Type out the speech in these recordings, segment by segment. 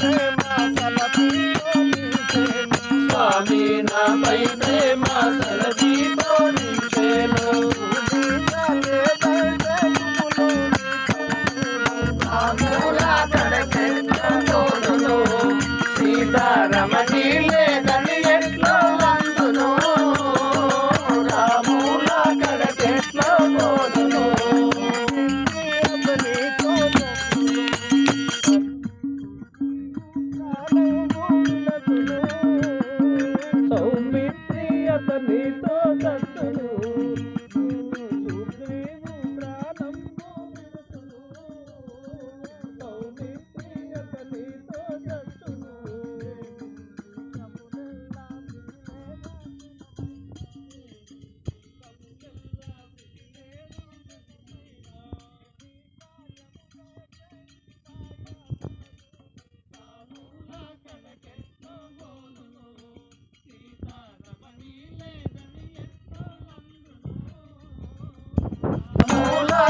है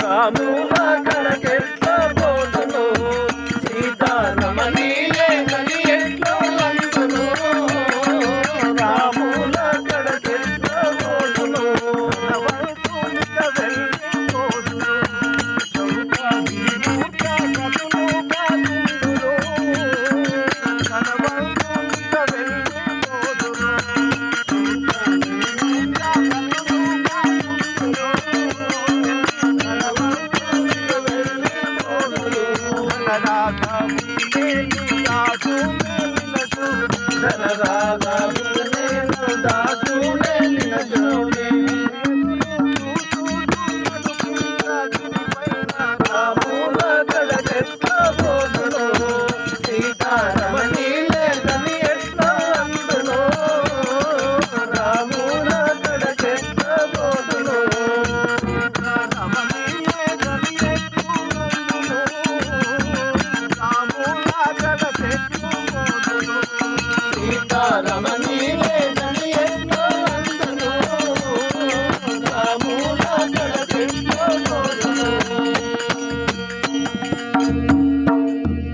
రాముల రాధా నేను దాసు దాసు Ramana